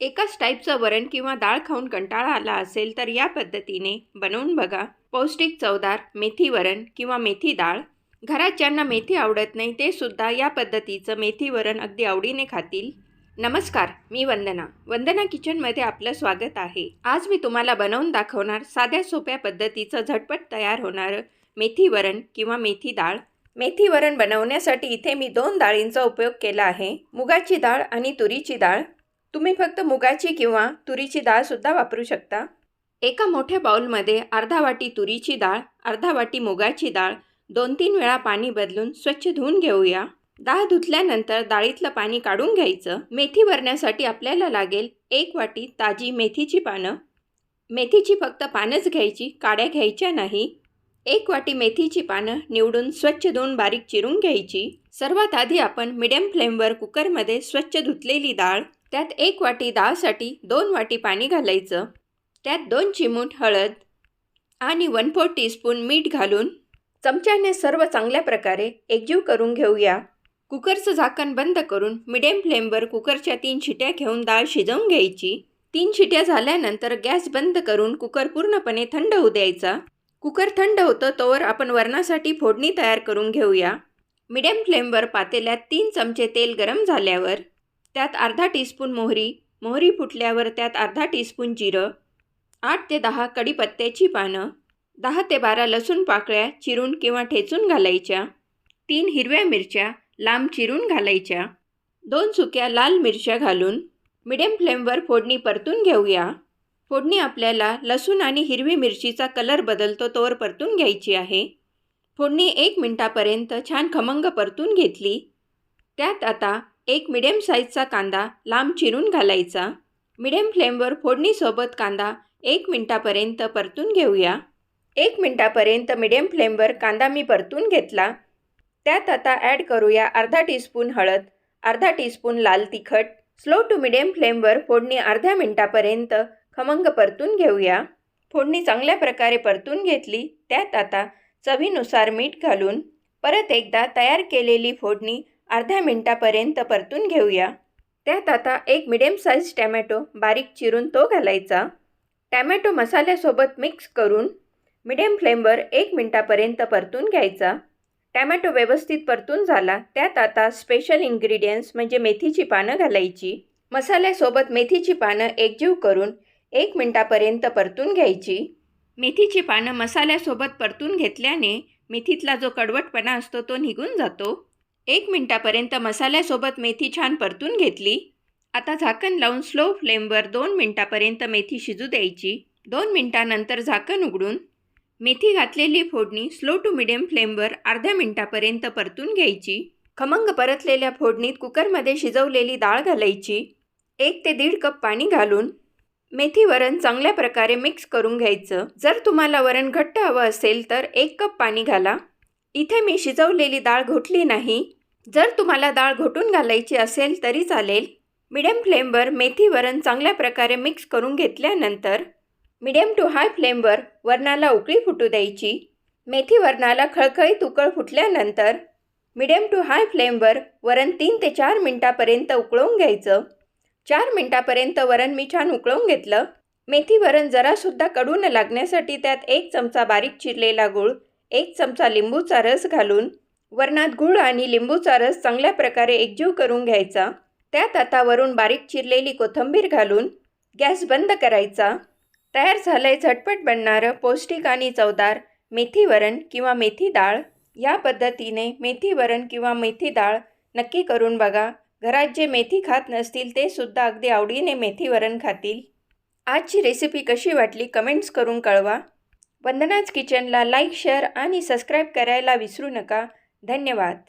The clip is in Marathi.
एकाच टाईपचं वरण किंवा डाळ खाऊन कंटाळा आला असेल तर या पद्धतीने बनवून बघा. पौष्टिक चवदार मेथी वरण किंवा मेथी डाळ. घरात ज्यांना मेथी आवडत नाही ते सुद्धा या पद्धतीचं मेथी वरण अगदी आवडीने खातील. नमस्कार मी वंदना. वंदना किचनमध्ये आपलं स्वागत आहे. आज मी तुम्हाला बनवून दाखवणार साध्या सोप्या पद्धतीचं झटपट तयार होणारं मेथी वरण किंवा मेथी डाळ. मेथी वरण बनवण्यासाठी इथे मी दोन डाळींचा उपयोग केला आहे. मुगाची डाळ आणि तुरीची डाळ. तुम्ही फक्त मुगाची किंवा तुरीची डाळसुद्धा वापरू शकता. एका मोठ्या बाउलमध्ये अर्धा वाटी तुरीची डाळ अर्धा वाटी मुगाची डाळ दोन तीन वेळा पाणी बदलून स्वच्छ धुवून घेऊया. डाळ धुतल्यानंतर डाळीतलं पाणी काढून घ्यायचं. मेथी भरण्यासाठी आपल्याला लागेल एक वाटी ताजी मेथीची पानं. मेथीची फक्त पानंच घ्यायची काड्या घ्यायच्या नाही. एक वाटी मेथीची पानं निवडून स्वच्छ धुवून बारीक चिरून घ्यायची. सर्वात आधी आपण मिडियम फ्लेमवर कुकरमध्ये स्वच्छ धुतलेली डाळ त्यात एक वाटी डाळसाठी दोन वाटी पाणी घालायचं. त्यात दोन चिमूट हळद आणि वन फोर टीस्पून मीठ घालून चमच्याने सर्व चांगल्या प्रकारे एकजीव करून घेऊया. कुकरचं झाकण बंद करून मिडियम फ्लेमवर कुकरच्या तीन शिट्या घेऊन डाळ शिजवून घ्यायची. तीन शिट्या झाल्यानंतर गॅस बंद करून कुकर पूर्णपणे थंड होऊ द्यायचा. कुकर थंड होतं तोवर आपण वरणासाठी फोडणी तयार करून घेऊया. मिडियम फ्लेमवर पातेल्यात तीन चमचे तेल गरम झाल्यावर त्यात अर्धा टीस्पून मोहरी मोहरी फुटल्यावर त्यात अर्धा टीस्पून जिरं आठ ते दहा कढीपत्त्याची पानं दहा ते बारा लसूण पाकळ्या चिरून किंवा ठेचून घालायच्या तीन हिरव्या मिरच्या लांब चिरून घालायच्या दोन सुक्या लाल मिरच्या घालून मिडियम फ्लेमवर फोडणी परतून घेऊया. फोडणी आपल्याला लसूण आणि हिरवी मिरचीचा कलर बदलतो तोवर परतून घ्यायची आहे. फोडणी एक मिनटापर्यंत छान खमंग परतून घेतली. त्यात आता एक मिडियम साईजचा कांदा लांब चिरून घालायचा. मिडियम फ्लेमवर फोडणीसोबत कांदा एक मिनटापर्यंत परतून घेऊया. एक मिनटापर्यंत मिडियम फ्लेमवर कांदा मी परतून घेतला. त्यात आता ॲड करूया अर्धा टीस्पून हळद अर्धा टीस्पून लाल तिखट स्लो टू मिडियम फ्लेमवर फोडणी अर्ध्या मिनटापर्यंत खमंग परतून घेऊया. फोडणी चांगल्या प्रकारे परतून घेतली त्यात आता चवीनुसार मीठ घालून परत एकदा तयार केलेली फोडणी अर्ध्या मिनटापर्यंत परतून घेऊया. त्यात आता एक मिडियम साईज टॅमॅटो बारीक चिरून तो घालायचा. टॅमॅटो मसाल्यासोबत मिक्स करून मिडियम फ्लेमवर एक मिनटापर्यंत परतून घ्यायचा. टॅमॅटो व्यवस्थित परतून झाला. त्यात आता स्पेशल इन्ग्रेडियंट्स म्हणजे मेथीची पानं घालायची. मसाल्यासोबत मेथीची पानं एकजीव करून एक मिनटापर्यंत परतून घ्यायची. मेथीची पानं मसाल्यासोबत परतून घेतल्याने मेथीतला जो कडवटपणा असतो तो निघून जातो. एक मिनटापर्यंत मसाल्यासोबत मेथी छान परतून घेतली. आता झाकण लावून स्लो फ्लेमवर दोन मिनटापर्यंत मेथी शिजू द्यायची. दोन मिनटानंतर झाकण उघडून मेथी घातलेली फोडणी स्लो टू मिडियम फ्लेमवर अर्ध्या मिनटापर्यंत परतून घ्यायची. खमंग परतलेल्या फोडणीत कुकरमध्ये शिजवलेली डाळ घालायची. एक ते दीड कप पाणी घालून मेथी वरण चांगल्या प्रकारे मिक्स करून घ्यायचं. जर तुम्हाला वरण घट्ट हवं असेल तर एक कप पाणी घाला. इथे मी शिजवलेली डाळ घोटली नाही. जर तुम्हाला डाळ घोटून घालायची असेल तरी चालेल. मिडियम फ्लेमवर मेथी वरण चांगल्या प्रकारे मिक्स करून घेतल्यानंतर मिडियम टू हाय फ्लेमवर वरणाला उकळी फुटू द्यायची. मेथी वरणाला खळखळीत उकळ फुटल्यानंतर मिडियम टू हाय फ्लेमवर वरण तीन ते चार मिनटापर्यंत उकळवून घ्यायचं. चार मिनटापर्यंत वरण मी छान उकळवून घेतलं. मेथी वरण जरासुद्धा कडू न लागण्यासाठी त्यात एक चमचा बारीक चिरलेला गूळ एक चमचा लिंबूचा रस घालून वरणात गूळ आणि लिंबूचा रस चांगल्या प्रकारे एकजीव करून घ्यायचा. त्यात आता वरून बारीक चिरलेली कोथिंबीर घालून गॅस बंद करायचा. तयार झालंय झटपट बनणारं पौष्टिक आणि चवदार मेथी वरण किंवा मेथी डाळ. या पद्धतीने मेथी वरण किंवा मेथी डाळ नक्की करून बघा. घरात जे मेथी खात नसतील ते सुद्धा अगदी आवडीने मेथी वरण खातील. आजची रेसिपी कशी वाटली कमेंट्स करून कळवा. वंदनाच किचनला लाईक शेअर आणि सबस्क्राईब करायला विसरू नका. धन्यवाद.